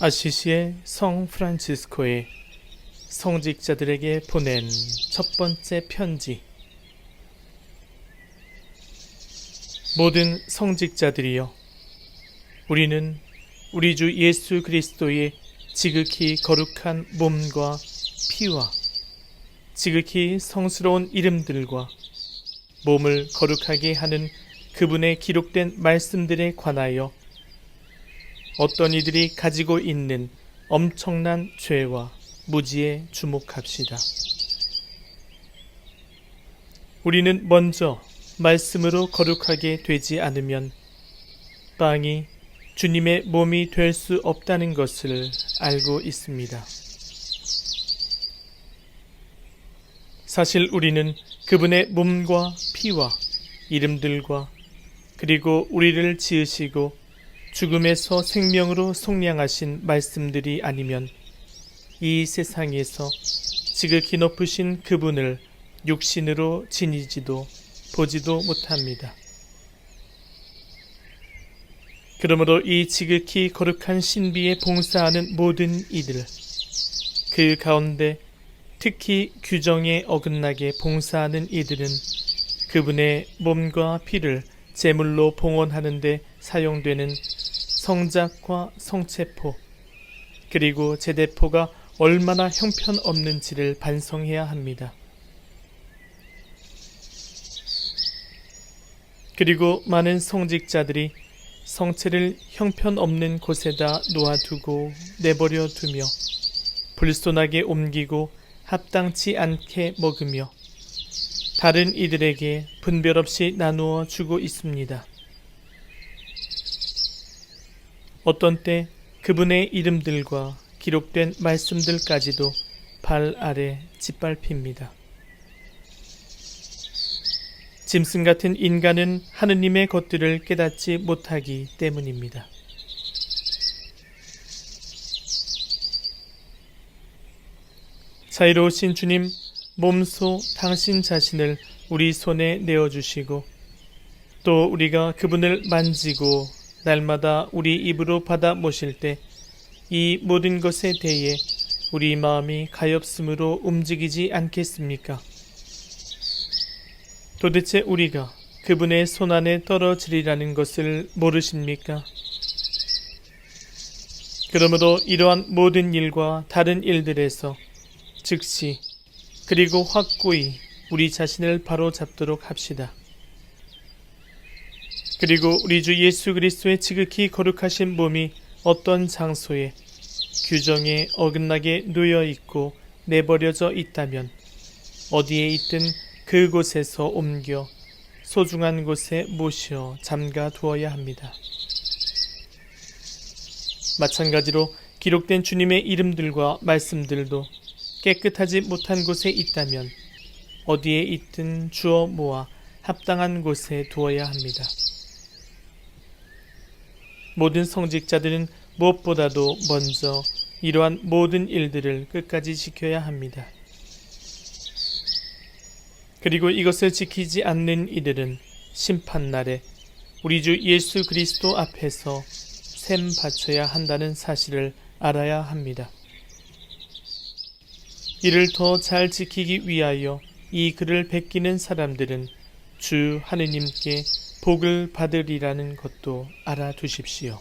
아시시의 성 프란치스코의 성직자들에게 보낸 첫 번째 편지. 모든 성직자들이여, 우리는 우리 주 예수 그리스도의 지극히 거룩한 몸과 피와 지극히 성스러운 이름들과 몸을 거룩하게 하는 그분의 기록된 말씀들에 관하여 어떤 이들이 가지고 있는 엄청난 죄와 무지에 주목합시다. 우리는 먼저 말씀으로 거룩하게 되지 않으면 빵이 주님의 몸이 될 수 없다는 것을 알고 있습니다. 사실 우리는 그분의 몸과 피와 이름들과 그리고 우리를 지으시고 죽음에서 생명으로 속량하신 말씀들이 아니면 이 세상에서 지극히 높으신 그분을 육신으로 지니지도 보지도 못합니다. 그러므로 이 지극히 거룩한 신비에 봉사하는 모든 이들, 그 가운데 특히 규정에 어긋나게 봉사하는 이들은 그분의 몸과 피를 제물로 봉헌하는데 사용되는 성작과 성체포, 그리고 제대포가 얼마나 형편없는지를 반성해야 합니다. 그리고 많은 성직자들이 성체를 형편없는 곳에다 놓아두고 내버려 두며 불손하게 옮기고 합당치 않게 먹으며 다른 이들에게 분별 없이 나누어 주고 있습니다. 어떤 때 그분의 이름들과 기록된 말씀들까지도 발 아래 짓밟힙니다. 짐승 같은 인간은 하느님의 것들을 깨닫지 못하기 때문입니다. 자유로우신 주님, 몸소 당신 자신을 우리 손에 내어주시고, 또 우리가 그분을 만지고 날마다 우리 입으로 받아 모실 때, 이 모든 것에 대해 우리 마음이 가엾음으로 움직이지 않겠습니까? 도대체 우리가 그분의 손 안에 떨어지리라는 것을 모르십니까? 그러므로 이러한 모든 일과 다른 일들에서 즉시 그리고 확고히 우리 자신을 바로 잡도록 합시다. 그리고 우리 주 예수 그리스도의 지극히 거룩하신 몸이 어떤 장소에 규정에 어긋나게 놓여 있고 내버려져 있다면 어디에 있든 그곳에서 옮겨 소중한 곳에 모셔 잠가 두어야 합니다. 마찬가지로 기록된 주님의 이름들과 말씀들도 깨끗하지 못한 곳에 있다면 어디에 있든 주어 모아 합당한 곳에 두어야 합니다. 모든 성직자들은 무엇보다도 먼저 이러한 모든 일들을 끝까지 지켜야 합니다. 그리고 이것을 지키지 않는 이들은 심판날에 우리 주 예수 그리스도 앞에서 샘 바쳐야 한다는 사실을 알아야 합니다. 이를 더 잘 지키기 위하여 이 글을 베끼는 사람들은 주 하느님께 복을 받으리라는 것도 알아두십시오.